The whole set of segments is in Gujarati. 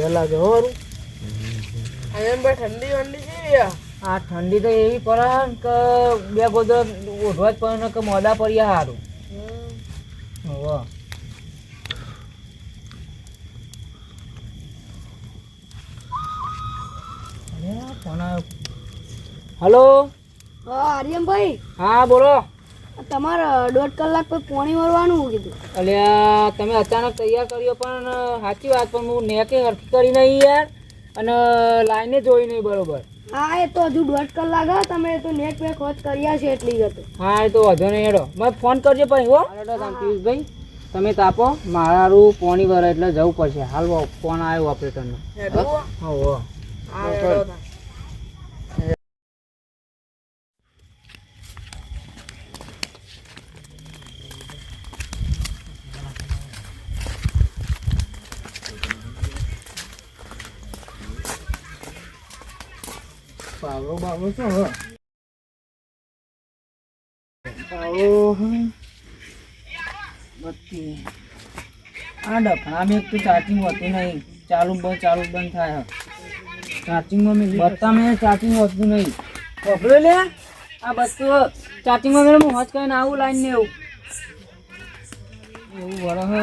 વધારે જવાનું ઠંડી વંડી કેવી આ? ઠંડી તો એવી પડે કે બે ગોદર ઓઢવા જ પડે કે મોડા પડ્યા સારું. હોવે. હલો હા આર્યનભાઈ હા બોલો તમારે દોઢ કલાક પર પોણી વળવાનું કીધું. અલ્યા તમે અચાનક તૈયાર કર્યો પણ સાચી વાત પણ હું નેકે હરખી કરી નહીં યાર. અને લાઈને જોઈ નહીં બરોબર. હા એ તો હજુ દોઢ કલાક હા તમે તો નેટ પે ખોજ કર્યા છે એટલી જ હતું. હા એ તો વાંધો નહીં હેડો. મને ફોન કરજો પછી હો. પિયુષભાઈ. તમે તાપો મારું પોણી વર એટલે જવું પડશે. હાલ ફોન આવ્યો ઓપરેટરનો. હા પાવડો બાવડો તો હે પાવડો. બત્તી આ ડફણામાં એક તો ચાર્જિંગ હોતું નહીં. ચાલુ બંધ ચાલુ બંધ થાય ચાર્જિંગમાં મેં બત્તામાં ચાર્જિંગ હોતું નહીં. પકડો લે. આ બસ્તુ ચાર્જિંગમાં મેં હું આવું લાઈન ને એવું. એવું બરાબર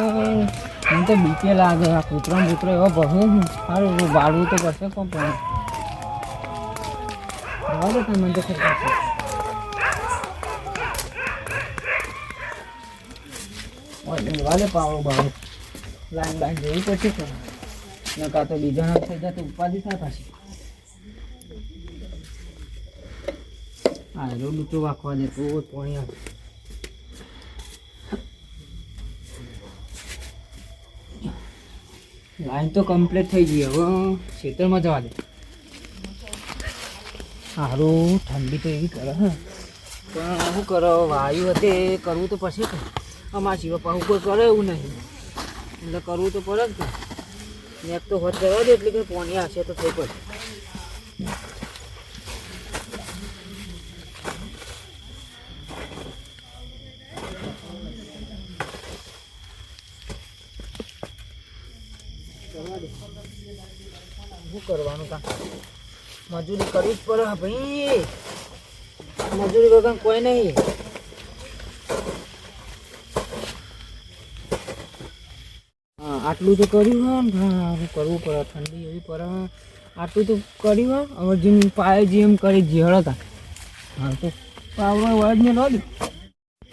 મને તો બીકે લાગે, આ કૂતરો કૂતરો એવો ભરે સારું વાળવું તો પડશે કોણ પણ દે તમે મને તો ખબર છે દે પાવડો બાવડો લાઈન બાઈન જોવી છે ને, કાં તો બીજાના થઈ જાય તો ઉપાધિ થાય પાછી. હા એનો ડૂચો વાંખવા દે તો પોણી આવે. લાઈન તો કમ્પ્લીટ થઈ ગઈ હવે ખેતરમાં જવા દે. સારું ઠંડી તો એવી કરે, હે. પણ શું કરો, વાયુ હતે, કરવું તો પછી કે અમારા સિવાય પાછું કોઈ કરે એવું નહીં. એટલે કરવું તો પડે જ ને. એક તો હોત કરવા દે એટલે કે પોણી હશે તો થઈ પડે શું કરવાનું કામ મજૂરી કરવી જ પડે ભાઈ. મજૂરી વગર કોઈ નહીં. હા, આટલું તો કર્યું હોય ને હા કરવું પડે, ઠંડી એવી પડે. આટલું તો કર્યું હોય હવે જેમ પાય જેમ કરી જેહળ હતા. હા, તો પાવડો વળદ ને લો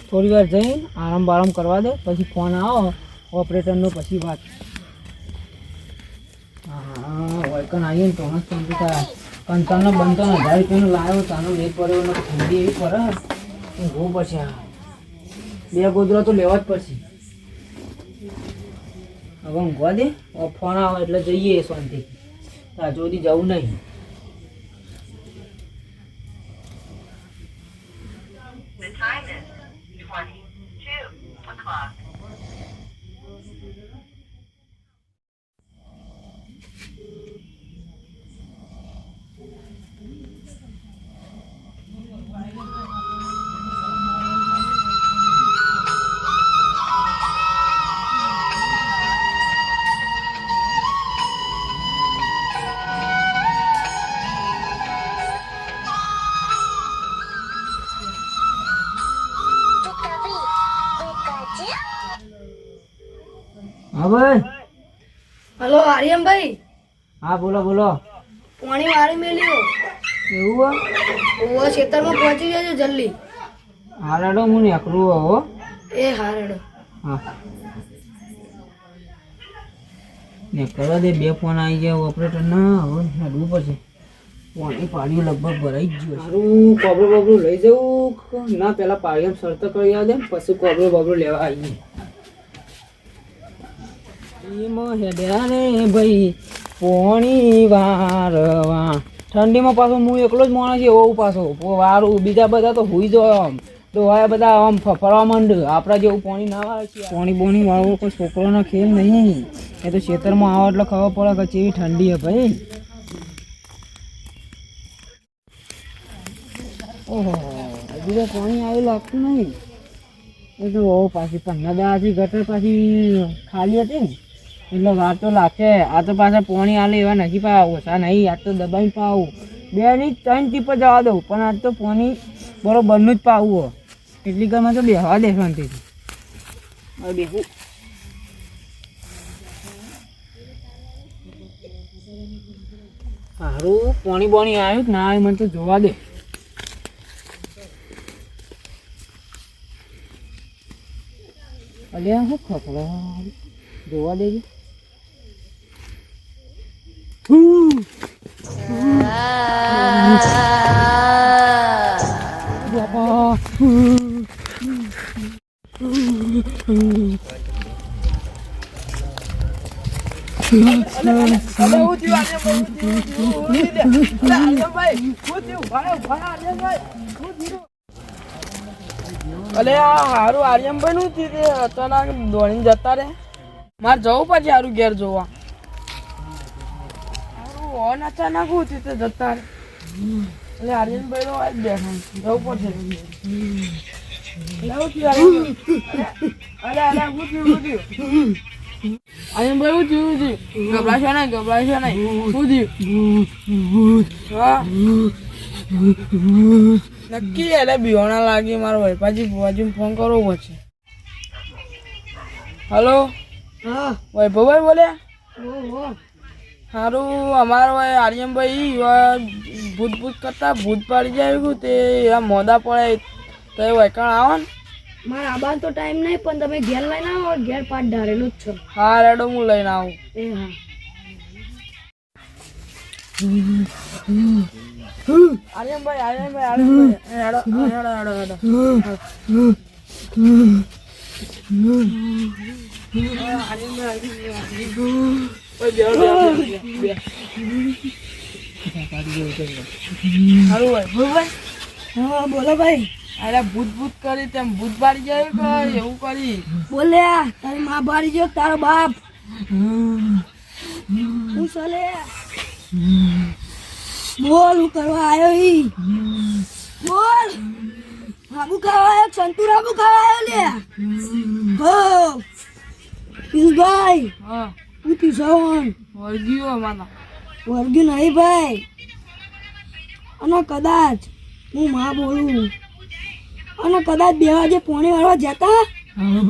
થોડી વાર જઈને આરામ બારામ કરવા દે, પછી ફોન આવો, ઓપરેટરનો પછી વાત. હા વળકન આવીએ ને તો મસ્ત થાય. પંચાવન બંચાવન હજાર રૂપિયાનો લાવ્યો તાનો રેટ પડ્યો ને ઠંડી એવી પડે. ઊંઘવું પડશે આ. બે ગોદરા તો લેવા જ પડશે. હવે ઊંઘવા દે. ફોન આવે એટલે જઈએ શાંતિ ત્યાં જવું નહીં. હા ભાઈ. હલો આર્યનભાઈ. હા બોલો બોલો. પાણી વાળી મેલ્યો. એવું ઓવા ખેતરમાં પહોંચી જજો જલ્દી. હારડો હું નીકળું હો. એ હારડો. હા. ને કરવા દે બે ફોન આવી ગયા ઓપરેટર ના હવે હેડવું પડશે. પાણી પાણી લગભગ ભરાઈ જ ગયું સારું કોબરો બબરું લઈ જવું ના પેલા પાણી શરત કરી આવે પછી કોબરો બબરો લેવા હેડ્યા રે ભાઈ પોણી વારવા. ઠંડીમાં પાછો હું એકલો જ માણસ છું, એવો પાછો. વારું બીજા બધા તો હુઈ જાય આમ. ડોહાયા બધા આમ ફરવા માંડ આપણા જેવું પાણી ના આવે પાણી બોણી વાળવો કોઈ છોકરોનો ખેલ નહીં. એ તો ખેતરમાં આવે એટલે ખબર પડે કે ચેવી ઠંડી હે ભાઈ. ઓહો હજી તો પાણી આવી લાગતું નહીં. એ તો પાછી પંદર દાડાથી ગટર પાછી ખાલી હતી ને. એટલે વાર તો લાગશે આ તો પાછા પોણી આલે એવા નથી પાવા. ઓછા નહીં આ તો દબાઈ પાવું. બે ની ત્રણ ટીપ જવા દઉં પણ આજ તો પોણી બરોબરનું જ પાવું એટલી ઘરમાં તો બેહવા દે શાંતિથી. બેહું. સારું પોણી બોણી આવ્યું ના આવ્યું મને તો જોવા દે. અલ્યા શું ખખડા જોવા દેજે. અલે આ હારું આર્યમભાઈ નું તે અચાનક દોડીને જતા રે મારે જવું પછી હારું ઘેર જોવા. હારું, ઓન અચાનક હું તે જતા રે એટલે આર્યનભાઈ તો આજ બેઠા જવું પડશે નક્કી એટલે બિહોણા લાગી મારો ભાઈ. પાછી ભુવાજી ફોન કરવો પડશે. હલો હા. વૈભવભાઈ બોલ્યા? સારું અમારો ભાઈ આર્યનભાઈ એવા ભૂત ભૂત કરતા ભૂત પાડી જાય તે એવા મોદા પડે તો એ વૈકણ આવો ને. મારા આબાન તો ટાઈમ નહીં પણ તમે ઘેર લઈને આવો ઘેર પાટ ધારેલું જ છો. હા રેડો હું લઈને આવું. એ હા. હેડો હેડો હેડો હેડો વૈભવભાઈ હા બોલો ભાઈ અરે ભૂત ભૂત કરી તેમ ભૂત બારી જાય એવું કરી બોલ્યા તારી માં બારી તારો બાપ હું બોલ. કરવા આવ્યો ઈ બોલ હાબુ ખાવા આવ્યો સંતુ રાબુ ખાવા આવ્યો લે હા હું તીસણ વળગ્યો માના વર્ગ્યું નહીં ભાઈ. અને કદાચ હું માં બોલું. અને કદાચ બે વાગે પોણી વાળવા જતા? અને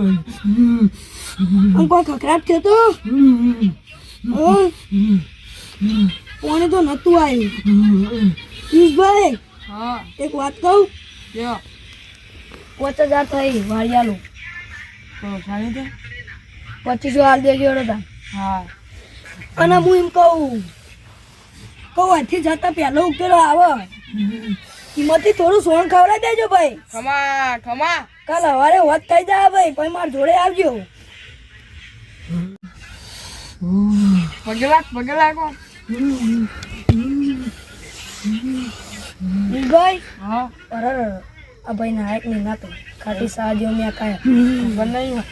કોઈ ખખડાટ થયો તો? હો? પોણી તો નતું આવ્યું. પિયુષભાઈ એક વાત કહું? પચાસ પાંચ હજાર થઈ વાળિયાલું પચીસો હાલ દેજો હતા હા. અને હું એમ કહું કહું અહીંથી જતા પહેલો ઉકેલો આવે. કિંમતથી થોડું સોન ખવડાવી દેજો ભાઈ. ખમા ખમા કાલ સવારે વાત થઈ જાય ભાઈ પછી મારા જોડે આવજો. પગલા પગલા કો ભાઈ હા. અરે આ ભાઈ નાયક નહીં ના તો. ખાટી સાજો મેં કાંઈ બનાવ્યું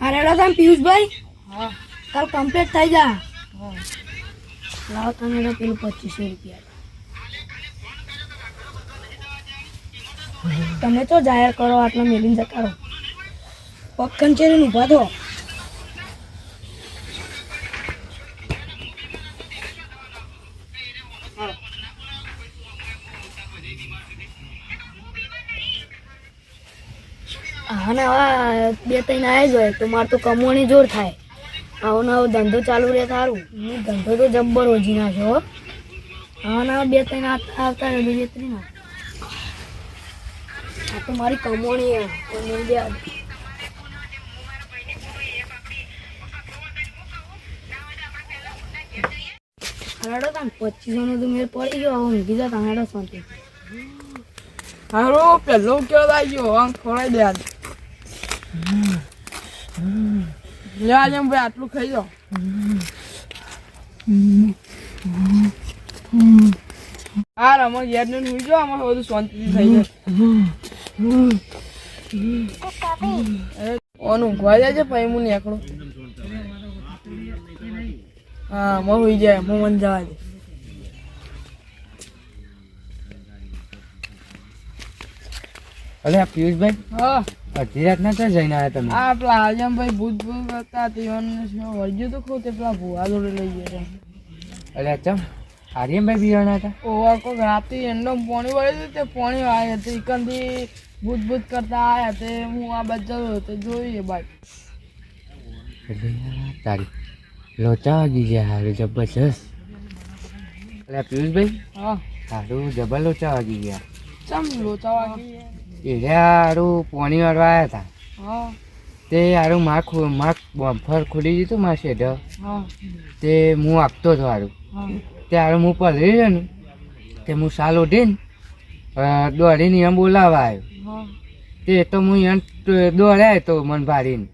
અરે તમે પિયુષભાઈ. હા. કાલ કમ્પ્લીટ થઈ જા. લાવો તમે તો પેલું પચીસો રૂપિયા. તમે તો જાહેર કરો આટલા મેલીને જતા રહો. પગ કંચેરીને ઊભા થો. હા ને હવે બે ત્રણ આવી જાય તો મારે તો કમાણી જોર થાય. આવો નવો ધંધો ચાલુ રહે સારું હું ધંધો તો જબ્બર ઓછી નાખ્યો, હો. હા ના બે ત્રણ આવતા રહે બે ત્રણ આ તો મારી કમોણી બે હરાડો તાન પચીસો નો તો મેળ પડી ગયો હવે ઊંઘી જતા હેડો શાંતિ હારું, પેલો કેવો આવી ગયો, આમ ખોરાઈ દે લે જેમ ભાઈ આટલું ખાઈ જાઓ હા રમણ યાદ ને હુઈ જાઓ આમાં બધું શાંતિથી થઈ જાય ઓનું ઊંઘવા જાય છે પછી હું નીકળું. હા મો હુઈ જાય મો મન જવા દે. અરે પિયુષભાઈ? હા. અડધી રાતના જઈને આવ્યા તમે? આ પેલા આલમભાઈ ભૂત ભૂત કરતા તેઓને વળગ્યું તો ખોતે પેલા ભૂવા જોડે લઈ ગયા અરે ચમ આર્યમભાઈ બિયાણા હતા? ઓવા કોક રાતે એંડો પોણી વળ્યું તે પોણી આવ્યા હતી. ઇકનથી ભૂત ભૂત કરતા આવ્યા તે હું આ બચાવ્યો તે જોઈએ બાઈક તારી લોચા વાગી ગયા હારું જબરજસ્ત. એટલે પિયુષભાઈ? હા. હારું જબર લોચા વાગી ગયા. ચમ લોચા વાગી એ હારું પોણી વાળવા આવ્યા હતા તે હારું માખ માખ બમ્ફર ખોલી દીધું મારા શેઢ. તે હું આપતો હતો હારું. તે હારું હું પલરી રહ્યો ને તે હું સાલ ઉઠીને દોડીને એમ બોલાવવા આવ્યો તે તો હું એમ દોડ્યા તો મન ભારીને.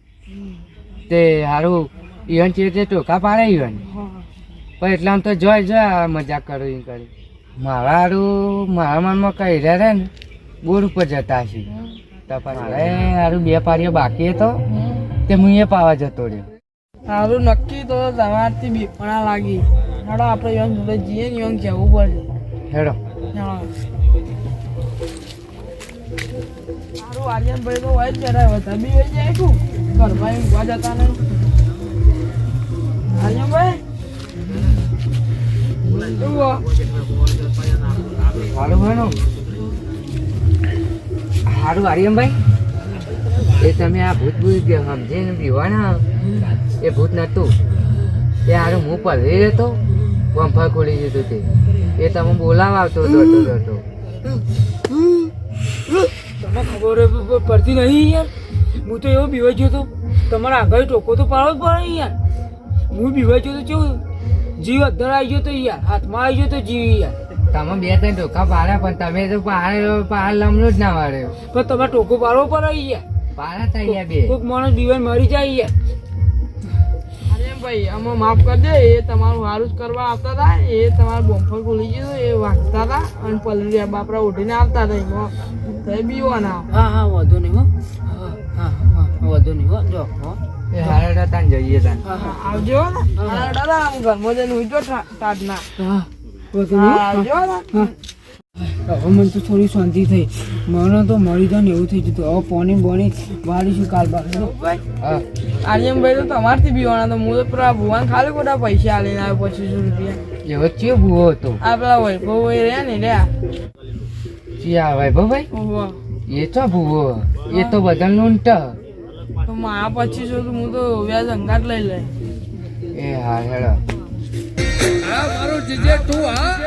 તે હારું ઈવન છે તે ટોકા પાડે ઈવન ને. પણ એટલા તો જોઈ જોઈ મજાક કરું કરી. મારા હારું મારા મનમાં કહી રહ્યા ને. બોર ઉપર જતા હમ. તો પણ મારે હારું બે પારીઓ બાકી હતો તે. હું એ પાવા જતો રહ્યો. સારું નક્કી તો સવારથી બીપણા લાગી. હેડો આપણે યોન જોડે જઈએ ને યોન જવું પડશે હેડો. સારું આર્યનભાઈ તો હોય જ વધારે. બી હોય જાય છું ઘરમાં ઊભા જતા ને. આર્યનભાઈ? શું હો? હારું હરિયમભાઈ એ તમે આ ભૂત ભૂત સમજીને પીવાના એ ભૂત નતું એ હારું હું પલરી રહેતો? પંફા ખોલી દીધું તે. એ તમે બોલાવા આવતો દોડતો દોડતો તમને ખબર પડતી નહીં યાર. હું તો એવો બીવાઈ ગયો તો તમારા આગળ ટોકો તો પાડવો જ પડે યાર. હું બીવાઈ ગયો તો કેવું? જીવ અદ્ધર આવી ગયો તો યાર, હાથમાં આવી ગયો તો જીવ યાર. તમે બે ત્રણ ધોકા પાડ્યા પણ તમે તો પાડે પાડ લમણું જ ના વાળ્યો પણ તમે ટોકો પાડવો પડે અહીંયા. પાડા તા અહીંયા બે. કોઈક માણસ બીવાઈ મરી જાય અહીંયા. અરે ભાઈ આમાં માફ કરી દે એ તમારું સારું જ કરવા આવતા હતા એ તમારા બોમ્ફર ખોલી ગયું એ વાંચતા હતા અને પલરી બાપરા ઉઠીને આવતા હતા એમાં. તે બીવાના. હા હા વધુ નહીં હો. હા હા હા નહીં હો. જો હો. એ હારે તાન જઈએ તાન આવજો ને. દાદા આમ ઘરમાં જઈને હા. હવે મને તો થોડી શાંતિ થઈ. મને તો મરી જાય ને એવું થઈ જતું હવે પોની બોની વાળી વાળીશું કાલ બાર. હા. આર્યનભાઈ તો તમારથી બીવાના તો હું તો પેલા ભુવાન ખાલી ખોટા પૈસા આલીને આવ્યો પચીસો રૂપિયા. એવો ચિયો ભૂવો હતો. આ પેલા વૈભવ ભાઈ રહ્યા ને રહ્યા. ચિયા વૈભવ ભાઈ એ તો ભૂવો. એ તો બધા ઊંટ તો આ પચીસો તો હું તો વ્યાજ અંગાટ લઈ લે એ હા હેડો. મારો જીજે તું હા.